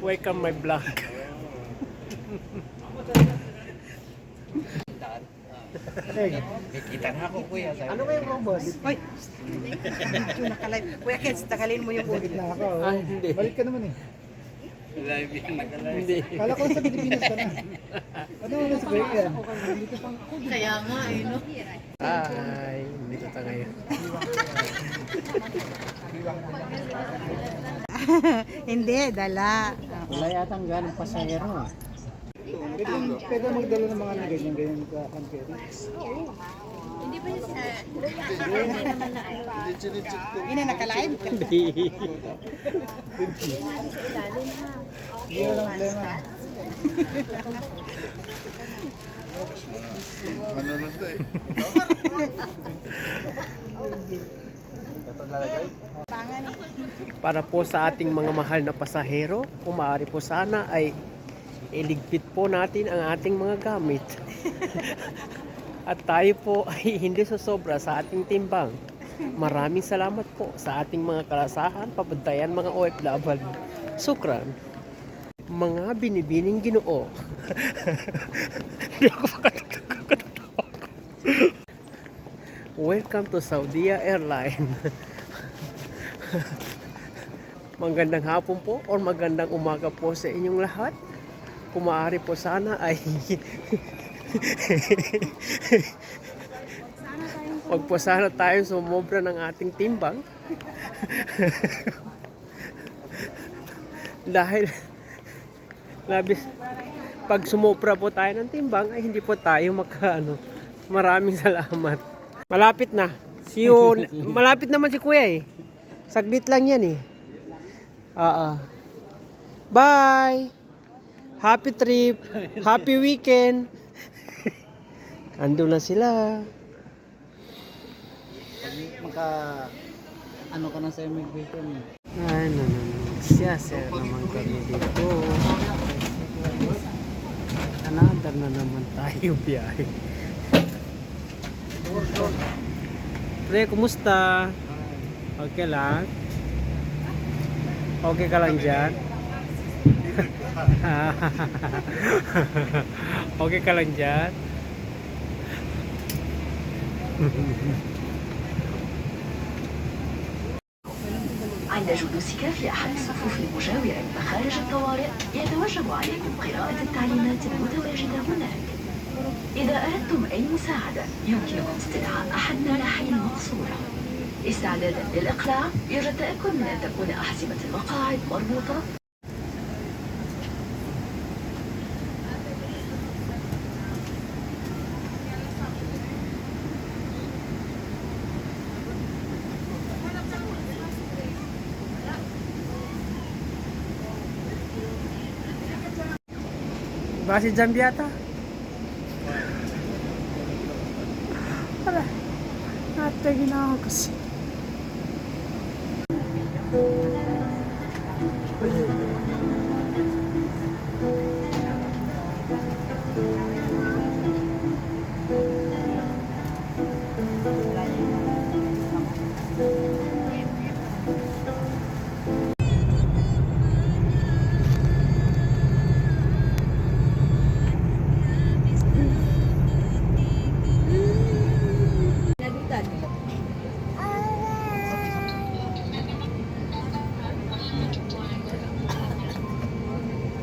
Welcome my vlog. Kita na ako kuya. Ano ba yung robot? Ay! Medyo nakalive. Kuya Keds, tagalin mo yung audio. na ako. Ah, hindi. Balik ka naman eh. Live yan, naka-live. Hindi. Kala ko sa Pilipinas ka na. Ano mo sa break yan? Kaya nga eh, no? Ay, dito tayo ngayon. Hindi, dala. Wala yatang ganong pasahero. Pwede, pwede magdala ng mga ganyan ganyan sa country. Hindi na nakalive ka. Hindi. Hindi wala problema. Para po sa ating mga mahal na pasahero, kung maaari po sana ay iligpit po natin ang ating mga gamit. At tayo po ay hindi sosobra sa ating timbang. Maraming salamat po sa ating mga kalasahan, pabantayan mga OFW. Sukran. Mga binibining ginoo. Hindi ako. Welcome to Saudi Airline. Magandang hapon po or magandang umaga po sa inyong lahat. Kung maaari po sana ay Huwag po sana tayo sumobra ng ating timbang. Dahil labis pag sumobra po tayo ng timbang ay hindi po tayo makaano. Maraming salamat. Malapit na. You. Malapit naman si Kuya eh. Saglit lang yan eh. Oo. Bye! Happy trip! Happy weekend! Ando na sila. Maka ano ka na sa immigration. Ay, no, no, no. Siya, sir naman kami dito. Another na naman tayo biyahe. Pre, kumusta? Okay lang? Okay ka lang dyan? عند جلوسك في أحد الصفوف المجاورة مخارج الطوارئ يتوجب عليكم قراءة التعليمات المتواجدة هناك إذا أردتم أي مساعدة يمكنكم استدعاء أحد من المقصورة استعدادا للإقلاع يرجى التأكد من أن تكون أحزمة المقاعد مربوطة Ba si Jambiata? Wala. Ate, ginawa ko si...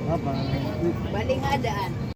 Bye-bye. Balik adaan.